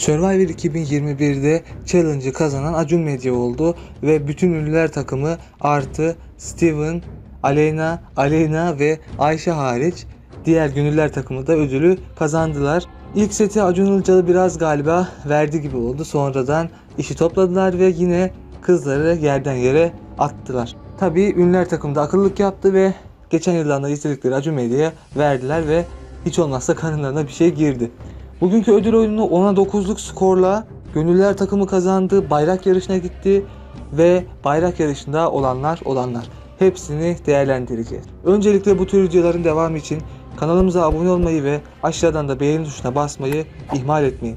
Survivor 2021'de Challenge'ı kazanan Acun Medya oldu ve bütün ünlüler takımı artı Steven, Aleyna, Aleyna ve Ayşe hariç diğer gönüller takımı da ödülü kazandılar. İlk seti Acun Ilıcalı biraz galiba verdi gibi oldu. Sonradan işi topladılar ve yine kızları yerden yere attılar. Tabii ünlüler takımı da akıllık yaptı ve geçen yıllarda istedikleri Acun Medya'ya verdiler ve hiç olmazsa karınlarına bir şey girdi. Bugünkü ödül oyununu 10'a 9'luk skorla gönüller takımı kazandı. Bayrak yarışına gitti ve bayrak yarışında olanlar olanlar. Hepsini değerlendireceğiz. Öncelikle bu tür videoların devamı için kanalımıza abone olmayı ve aşağıdan da beğeni tuşuna basmayı ihmal etmeyin.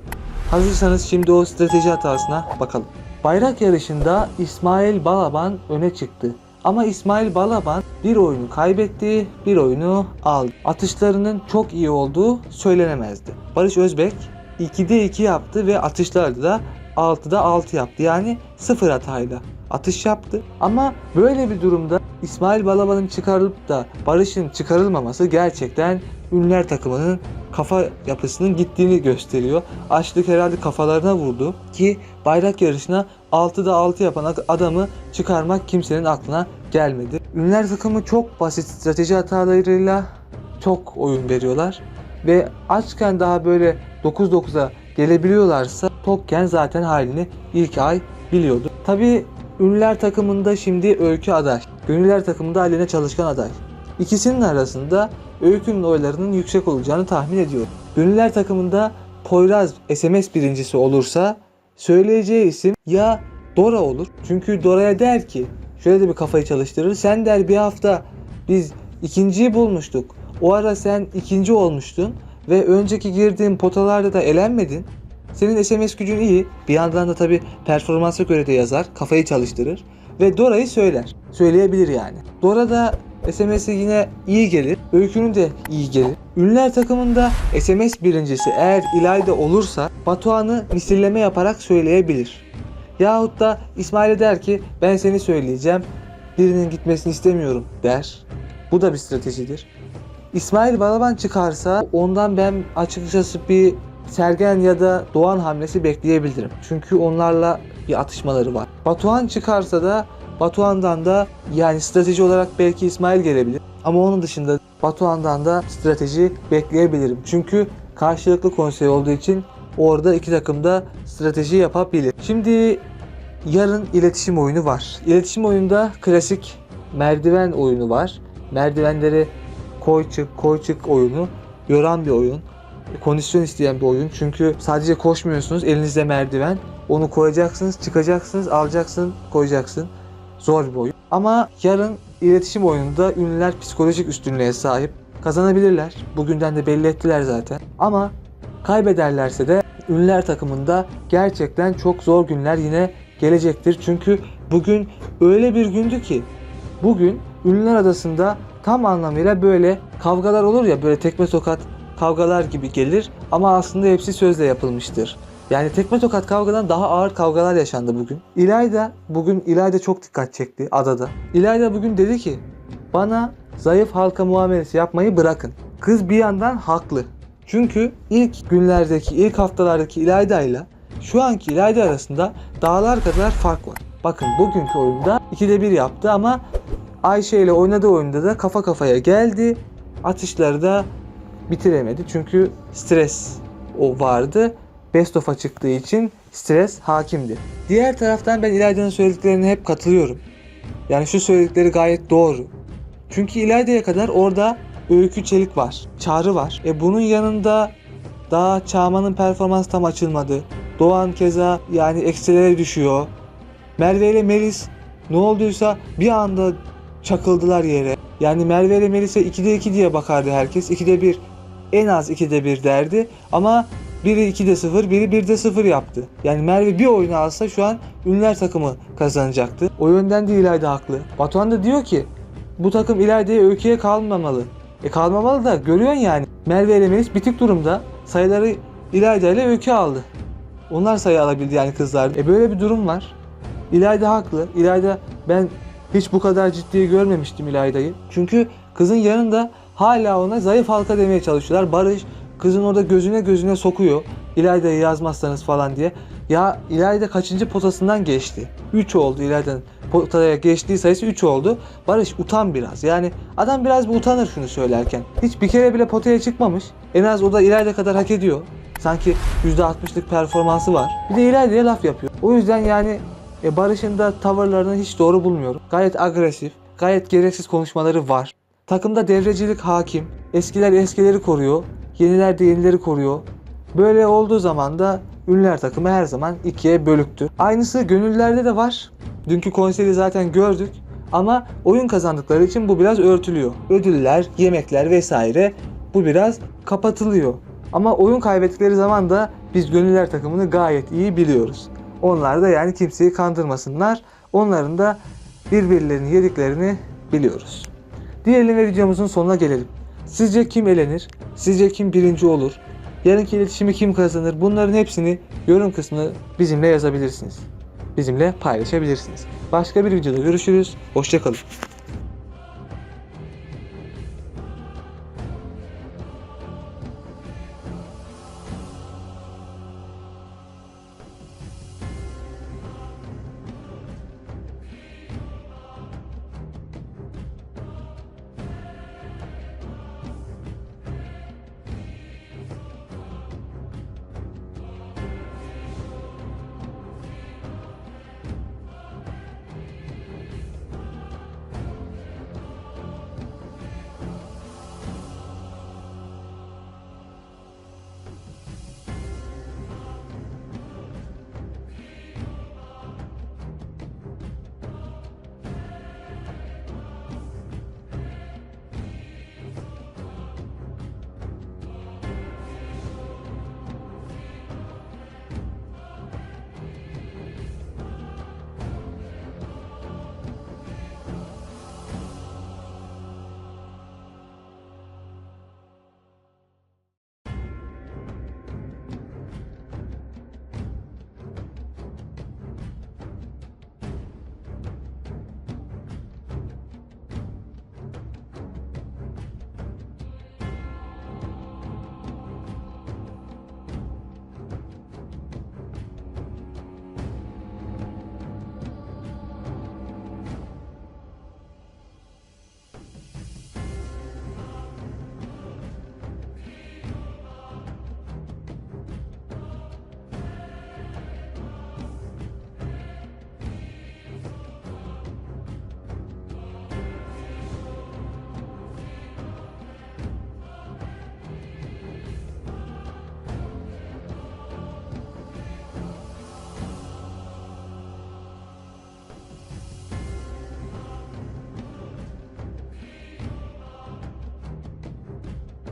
Hazırsanız şimdi o strateji hatasına bakalım. Bayrak yarışında İsmail Balaban öne çıktı. Ama İsmail Balaban bir oyunu kaybetti, bir oyunu aldı. Atışlarının çok iyi olduğu söylenemezdi. Barış Özbek 2'de 2 yaptı ve atışlarda da 6'da 6 yaptı. Yani sıfır hatayla atış yaptı. Ama böyle bir durumda İsmail Balaban'ın çıkarılıp da Barış'ın çıkarılmaması gerçekten ünlüler takımının kafa yapısının gittiğini gösteriyor. Açlık herhalde kafalarına vurdu ki bayrak yarışına 6'da 6 yapan adamı çıkarmak kimsenin aklına gelmedi. Ünlüler takımı çok basit strateji hatalarıyla çok oyun veriyorlar ve açken daha böyle 9-9'a gelebiliyorlarsa tokken zaten halini ilk ay biliyordu. Tabi ünlüler takımında şimdi Öykü aday. Gönüller takımında Alena Çalışkan aday. İkisinin arasında Öykü'nün oylarının yüksek olacağını tahmin ediyorum. Gönüller takımında Poyraz SMS birincisi olursa söyleyeceği isim ya Dora olur. Çünkü Dora'ya der ki şöyle de bir kafayı çalıştırır. Sen der bir hafta biz ikinciyi bulmuştuk. O ara sen ikinci olmuştun ve önceki girdiğin potalarda da elenmedin. Senin SMS gücün iyi. Bir yandan da tabi performansa göre de yazar. Kafayı çalıştırır. Ve Dora'yı söyler. Söyleyebilir yani. Dora da SMS'e yine iyi gelir. Öykünün de iyi gelir. Ünlüler takımında SMS birincisi eğer İlayda olursa Batuhan'ı misilleme yaparak söyleyebilir. Yahut da İsmail'e der ki ben seni söyleyeceğim. Birinin gitmesini istemiyorum der. Bu da bir stratejidir. İsmail Balaban çıkarsa ondan ben açıkçası bir Sergen ya da Doğan hamlesi bekleyebilirim. Çünkü onlarla bir atışmaları var. Batuhan çıkarsa da Batuhan'dan da yani strateji olarak belki İsmail gelebilir. Ama onun dışında Batuhan'dan da strateji bekleyebilirim. Çünkü karşılıklı konsey olduğu için orada iki takım da strateji yapabilir. Şimdi yarın iletişim oyunu var. İletişim oyunda klasik merdiven oyunu var. Merdivenleri koy çık koy çık oyunu yoran bir oyun. Kondisyon isteyen bir oyun. Çünkü sadece koşmuyorsunuz. Elinizde merdiven. Onu koyacaksınız, çıkacaksınız, alacaksın, koyacaksın. Zor bir oyun. Ama yarın iletişim oyununda ünlüler psikolojik üstünlüğe sahip. Kazanabilirler. Bugünden de belli ettiler zaten. Ama kaybederlerse de ünlüler takımında gerçekten çok zor günler yine gelecektir. Çünkü bugün öyle bir gündü ki bugün ünlüler adasında tam anlamıyla böyle kavgalar olur ya böyle tekme tokat kavgalar gibi gelir ama aslında hepsi sözle yapılmıştır. Yani tekme tokat kavgadan daha ağır kavgalar yaşandı bugün. İlayda bugün İlayda çok dikkat çekti adada. İlayda bugün dedi ki bana zayıf halka muamelesi yapmayı bırakın. Kız bir yandan haklı. Çünkü ilk günlerdeki, ilk haftalardaki İlayda ile şu anki İlayda arasında dağlar kadar fark var. Bakın bugünkü oyunda 2'de 1 yaptı ama Ayşe ile oynadığı oyunda da kafa kafaya geldi. Atışları da bitiremedi. Çünkü stres o vardı. Best of'a çıktığı için stres hakimdi. Diğer taraftan ben İlayda'nın söylediklerine hep katılıyorum. Yani şu söyledikleri gayet doğru. Çünkü İlayda'ya kadar orada Öykü Çelik var. Çağrı var. E bunun yanında daha Çağman'ın performans tam açılmadı. Doğan keza yani eksilere düşüyor. Merve ile Melis ne olduysa bir anda çakıldılar yere. Yani Merve ile Melis'e 2'de 2 diye bakardı herkes. 2'de 1 en az 2'de 1 derdi. Ama biri 2'de 0, biri 1'de 0 yaptı. Yani Merve bir oyunu alsa şu an ünlüler takımı kazanacaktı. O yönden de İlayda haklı. Batuhan da diyor ki bu takım İlayda'ya öyküye kalmamalı. E kalmamalı da görüyorsun yani. Merve ile Melis bitik durumda. Sayıları İlayda ile öykü aldı. Onlar sayı alabildi yani kızlar. E böyle bir durum var. İlayda haklı. İlayda ben hiç bu kadar ciddiye görmemiştim İlayda'yı. Çünkü kızın yanında hala ona zayıf halka demeye çalışıyorlar. Barış kızın orada gözüne gözüne sokuyor. İlayda'yı yazmazsanız falan diye. Ya İlayda kaçıncı potasından geçti? 3 oldu İlayda'nın potaya geçtiği sayısı 3 oldu. Barış utan biraz. Yani adam biraz bir utanır şunu söylerken. Hiç bir kere bile potaya çıkmamış. En az o da İlayda kadar hak ediyor. Sanki %60'lık performansı var. Bir de İlayda'ya laf yapıyor. O yüzden yani e, Barış'ın da tavırlarını hiç doğru bulmuyorum. Gayet agresif, gayet gereksiz konuşmaları var. Takımda devrecilik hakim. Eskiler eskileri koruyor. Yeniler de yenileri koruyor. Böyle olduğu zaman da ünlüler takımı her zaman ikiye bölüktür. Aynısı gönüllerde de var. Dünkü konseri zaten gördük. Ama oyun kazandıkları için bu biraz örtülüyor. Ödüller, yemekler vesaire bu biraz kapatılıyor. Ama oyun kaybettikleri zaman da biz gönüller takımını gayet iyi biliyoruz. Onlar da yani kimseyi kandırmasınlar. Onların da birbirlerini yediklerini biliyoruz. Diyelim ve videomuzun sonuna gelelim. Sizce kim elenir? Sizce kim birinci olur? Yarınki iletişimi kim kazanır? Bunların hepsini yorum kısmına bizimle yazabilirsiniz. Bizimle paylaşabilirsiniz. Başka bir videoda görüşürüz. Hoşçakalın.